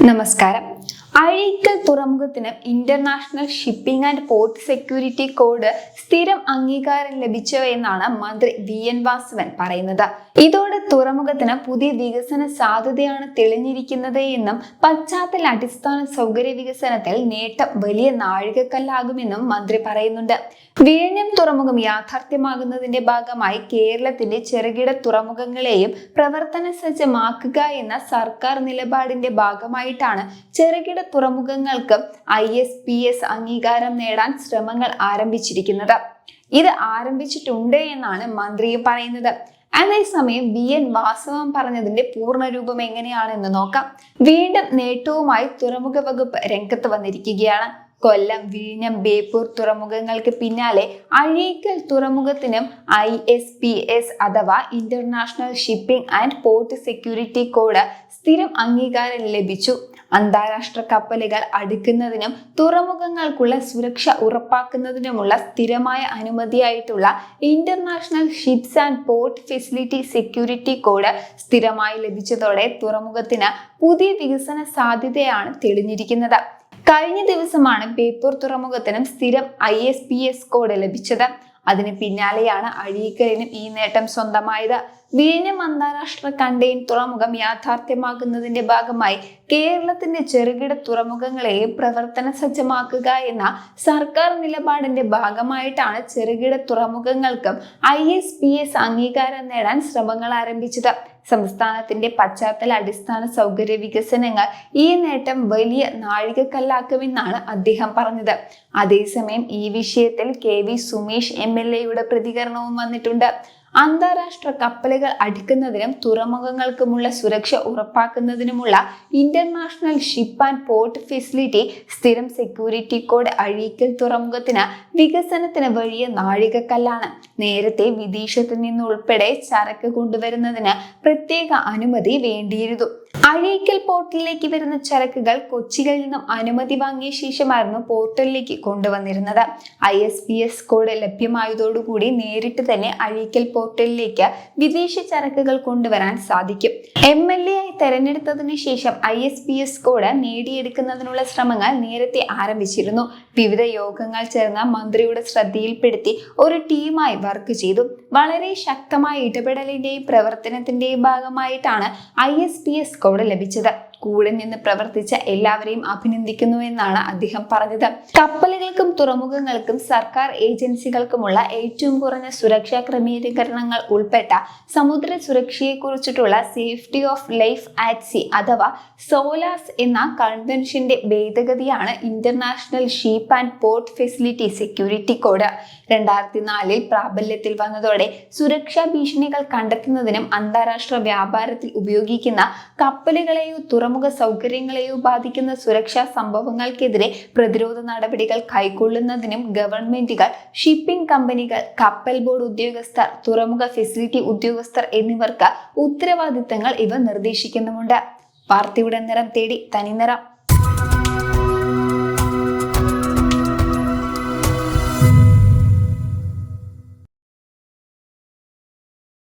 Namaskara. Azhikkal തുറമുഖത്തിന് international shipping and port security code സ്ഥിരം അംഗീകാരം ലഭിച്ചവയെന്നാണ് മന്ത്രി വി എൻ വാസവൻ പറയുന്നത്. ഇതോടെ തുറമുഖത്തിന് പുതിയ വികസന സാധ്യതയാണ് തെളിഞ്ഞിരിക്കുന്നത് എന്നും പശ്ചാത്തല അടിസ്ഥാന സൗകര്യ വികസനത്തിൽ നേട്ടം വലിയ നാഴികക്കല്ലാകുമെന്നും മന്ത്രി പറയുന്നുണ്ട്. വിഴിഞ്ഞം തുറമുഖം യാഥാർത്ഥ്യമാകുന്നതിന്റെ ഭാഗമായി കേരളത്തിന്റെ ചെറുകിട തുറമുഖങ്ങളെയും പ്രവർത്തന സജ്ജമാക്കുക എന്ന സർക്കാർ നിലപാടിന്റെ ഭാഗമായിട്ടാണ് ചെറുകിട തുറമുഖങ്ങൾക്ക് ഐ എസ് പി എസ് അംഗീകാരം നേടാൻ ശ്രമങ്ങൾ ആരംഭിച്ചിരിക്കുന്നത്. ഇത് ആരംഭിച്ചിട്ടുണ്ട് എന്നാണ് മന്ത്രിയും പറയുന്നത്. അതേസമയം വി എൻ വാസവം പറഞ്ഞതിന്റെ പൂർണരൂപം എങ്ങനെയാണെന്ന് നോക്കാം. വീണ്ടും നേട്ടവുമായി തുറമുഖ വകുപ്പ് രംഗത്ത് വന്നിരിക്കുകയാണ്. കൊല്ലം വിഴിഞ്ഞം ബേപ്പൂർ തുറമുഖങ്ങൾക്ക് പിന്നാലെ അഴീക്കൽ തുറമുഖത്തിനും ഐ എസ് പി എസ് അഥവാ international shipping and port security code സ്ഥിരം അംഗീകാരം ലഭിച്ചു. അന്താരാഷ്ട്ര കപ്പലുകൾ അടുക്കുന്നതിനും തുറമുഖങ്ങൾക്കുള്ള സുരക്ഷ ഉറപ്പാക്കുന്നതിനുമുള്ള സ്ഥിരമായ അനുമതിയായിട്ടുള്ള international ships and port facility security code സ്ഥിരമായി ലഭിച്ചതോടെ തുറമുഖത്തിന് പുതിയ വികസന സാധ്യതയാണ് തെളിഞ്ഞിരിക്കുന്നത്. കഴിഞ്ഞ ദിവസമാണ് ബേപ്പൂർ തുറമുഖത്തിനും സ്ഥിരം I S P S code ലഭിച്ചത്. അതിന് പിന്നാലെയാണ് അഴീക്കലിനും ഈ നേട്ടം സ്വന്തമായത്. വിഴിഞ്ഞം അന്താരാഷ്ട്ര കണ്ടെയ്ൻ തുറമുഖം യാഥാർത്ഥ്യമാക്കുന്നതിന്റെ ഭാഗമായി കേരളത്തിന്റെ ചെറുകിട തുറമുഖങ്ങളെയും പ്രവർത്തന സജ്ജമാക്കുക എന്ന സർക്കാർ നിലപാടിന്റെ ഭാഗമായിട്ടാണ് ചെറുകിട തുറമുഖങ്ങൾക്കും ഐ എസ് പി എസ് അംഗീകാരം നേടാൻ ശ്രമങ്ങൾ ആരംഭിച്ചത്. സംസ്ഥാനത്തിന്റെ പശ്ചാത്തല അടിസ്ഥാന സൗകര്യ വികസനങ്ങൾ ഈ നേട്ടം വലിയ നാഴികക്കല്ലാക്കുമെന്നാണ് അദ്ദേഹം പറഞ്ഞത്. അതേസമയം ഈ വിഷയത്തിൽ K V Sumesh M L എയുടെ പ്രതികരണവും വന്നിട്ടുണ്ട്. അന്താരാഷ്ട്ര കപ്പലുകൾ അടുക്കുന്നതിനും തുറമുഖങ്ങൾക്കുമുള്ള സുരക്ഷ ഉറപ്പാക്കുന്നതിനുമുള്ള international ship and port facility സ്ഥിരം സെക്യൂരിറ്റി കോഡ് അഴീക്കൽ തുറമുഖത്തിന് വികസനത്തിന് വലിയ നാഴികക്കല്ലാണ്. നേരത്തെ വിദേശത്തു നിന്നുൾപ്പെടെ ചരക്ക് കൊണ്ടുവരുന്നതിന് പ്രത്യേക അനുമതി വേണ്ടിയിരുന്നു. അഴീക്കൽ പോർട്ടലിലേക്ക് വരുന്ന ചരക്കുകൾ കൊച്ചിയിൽ നിന്നും അനുമതി വാങ്ങിയ ശേഷമായിരുന്നു പോർട്ടലിലേക്ക് കൊണ്ടുവന്നിരുന്നത്. I S P S code ലഭ്യമായതോടുകൂടി നേരിട്ട് തന്നെ അഴീക്കൽ പോർട്ടലിലേക്ക് വിദേശ ചരക്കുകൾ കൊണ്ടുവരാൻ സാധിക്കും. എം എൽ എ ആയി തെരഞ്ഞെടുത്തതിനു ശേഷം I S P S code നേടിയെടുക്കുന്നതിനുള്ള ശ്രമങ്ങൾ നേരത്തെ ആരംഭിച്ചിരുന്നു. വിവിധ യോഗങ്ങൾ ചേർന്ന മന്ത്രിയുടെ ശ്രദ്ധയിൽപ്പെടുത്തി ഒരു ടീമായി വർക്ക് ചെയ്തു. വളരെ ശക്തമായ ഇടപെടലിന്റെയും പ്രവർത്തനത്തിന്റെയും ഭാഗമായിട്ടാണ് I S P S code ലഭിച്ചത്. കൂടെ നിന്ന് പ്രവർത്തിച്ച എല്ലാവരെയും അഭിനന്ദിക്കുന്നു എന്നാണ് അദ്ദേഹം പറഞ്ഞത്. കപ്പലുകൾക്കും തുറമുഖങ്ങൾക്കും സർക്കാർ ഏജൻസികൾക്കുമുള്ള ഏറ്റവും കുറഞ്ഞ സുരക്ഷാ ക്രമീകരണങ്ങൾ ഉൾപ്പെട്ട സമുദ്ര സുരക്ഷയെക്കുറിച്ചിട്ടുള്ള safety of life at sea അഥവാ സോലാസ് എന്ന കൺവെൻഷന്റെ ഭേദഗതിയാണ് international ship and port facility security code. രണ്ടായിരത്തി നാലിൽ പ്രാബല്യത്തിൽ വന്നതോടെ സുരക്ഷാ ഭീഷണികൾ കണ്ടെത്തുന്നതിനും അന്താരാഷ്ട്ര വ്യാപാരത്തിൽ ഉപയോഗിക്കുന്ന കപ്പലുകളെയോ തുറമുഖ സൗകര്യങ്ങളെയോ ബാധിക്കുന്ന സുരക്ഷാ സംഭവങ്ങൾക്കെതിരെ പ്രതിരോധ നടപടികൾ കൈക്കൊള്ളുന്നതിനും ഗവൺമെന്റുകൾ ഷിപ്പിംഗ് കമ്പനികൾ കപ്പൽ ബോർഡ് ഉദ്യോഗസ്ഥർ തുറമുഖ ഫെസിലിറ്റി ഉദ്യോഗസ്ഥർ എന്നിവർക്ക് ഉത്തരവാദിത്തങ്ങൾ ഇവ നിർദ്ദേശിക്കുന്നുമുണ്ട്. വാർത്തയുടെ നിറം തേടി തനിനിറം.